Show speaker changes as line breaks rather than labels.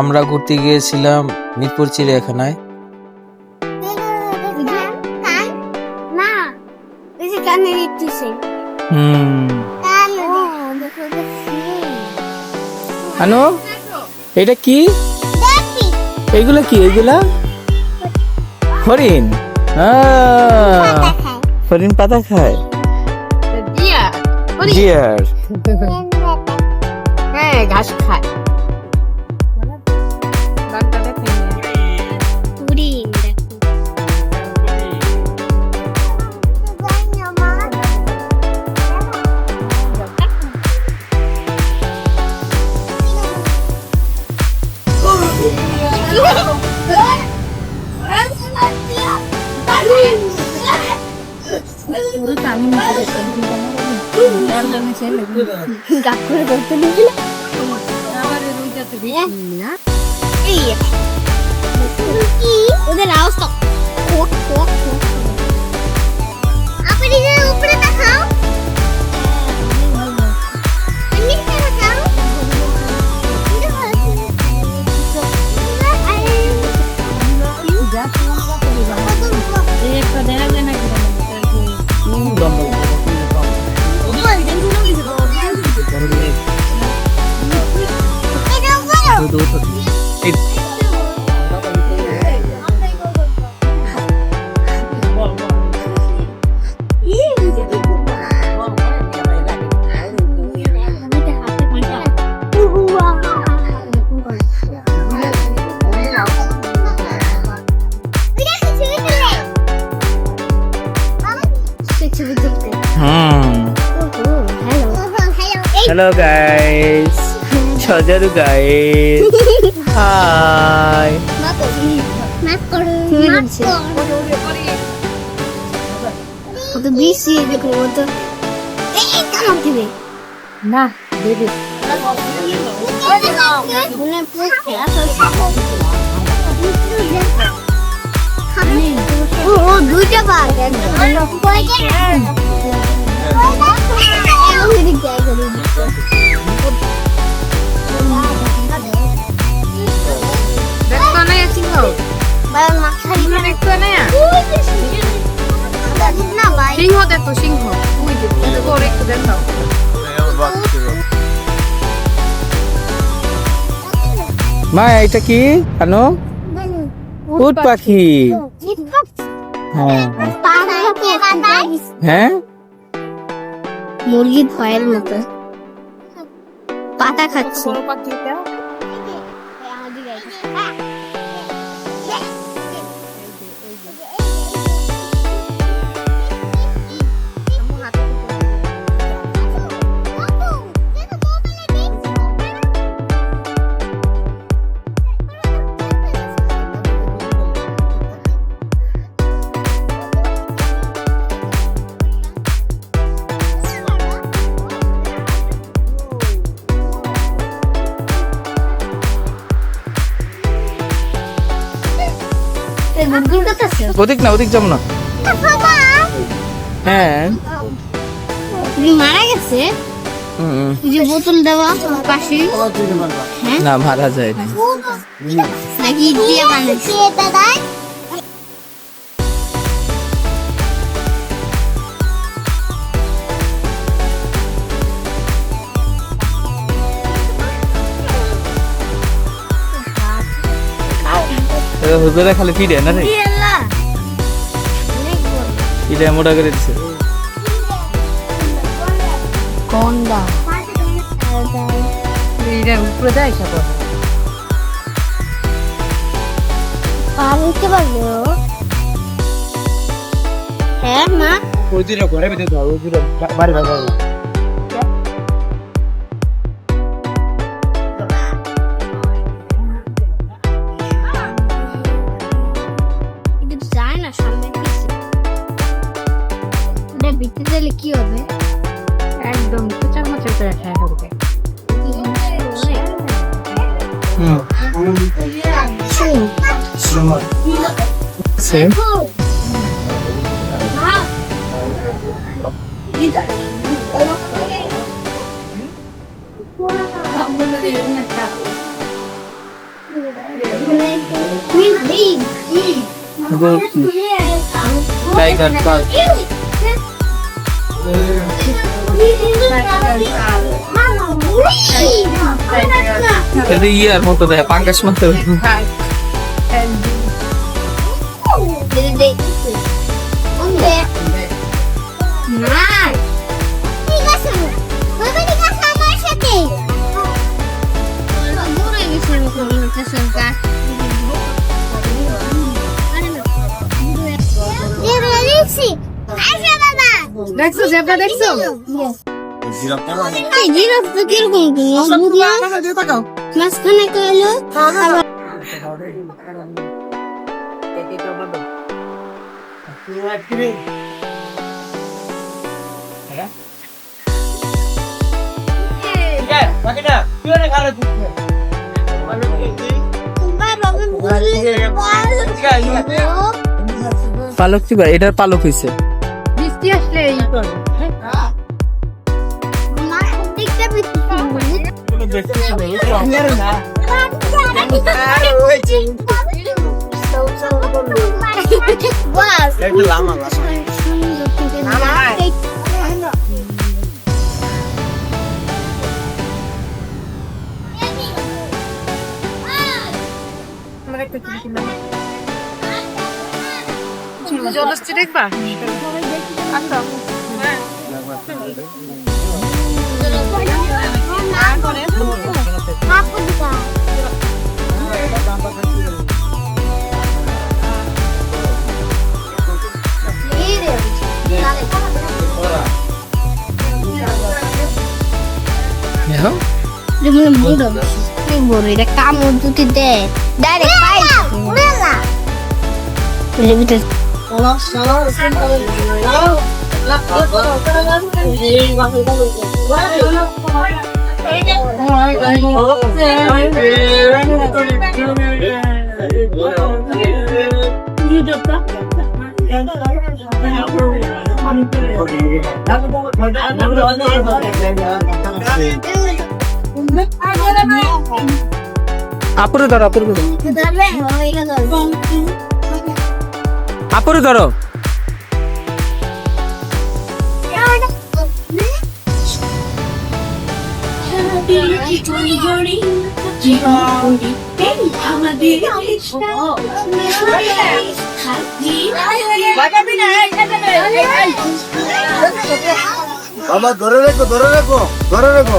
আমরা ঘুরতে গিয়েছিলাম মিরপুর চিড়িয়াখানায়। আনো এটা কি?
দেখি
এগুলা কি? এগুলা? হরিণ আহ, হরিণ পাতা খায়। ডিয়ার।
হ্যাঁ ঘাস খায়।
কোক কোক কোক আপনি উপরে দেখাও દૂર થતું
Hello guys. সজারু গাইস হাই
না দেবে।
ও ও দুইটা বাঘ
দেখতো দেখতো না সিংহ দেখো সিংহ। ওর একটু দেখাও।
মা এটা কি? আনো? উট পাখি। হ্যাঁ। হ্যাঁ?
মুরগির ভয়ের মতো। পাতা খাচ্ছে।
ওদিক না ওদিক যাব না। হ্যাঁ।
মারা গেছে। যে বোতল দেওয়া পাশে।
না মারা যায় না
নাকি দিয়ে বানাইছে
হুজুরা খালি পিড়ে না রে? পিড়ে মোটা করে দিছে।
কোনটা
এইটা উপরে
হ্যাঁ মা?
ওই ঘরে বেঁধে ওই দুটো বাড়ি বাড়ি
বিতে দিলে কি হবে
একদম কুচার মাছের করে খায় করবে
হুম সেম টাইগার পার্ক এটা ইয়ার মতো দেয় পাঙ্কাশ মতো
না ঠিক আছে বাবা ঠিক আছে আমার সাথে দূরে গেছে আমি কোনো লোকেশন দেখছ
জেব্রা দেখছ?
বুঝলা? মাঝখানে কইলো
পালক কি ভাই এটার পালক হইছে।
বৃষ্টি আসলে এই করে আমরা একটা কি কিনলাম জলস্থি দেখবা আচ্ছা
দেখো
এটা কামড় দুটি দে ডাইরেক্ট পাই উড়ালা ভিতরে
আপুরে ধরো আপুরে ধরো আপুরে ধরো।
বাবা ধরে রেখো ধরে রেখো ধরে রেখো।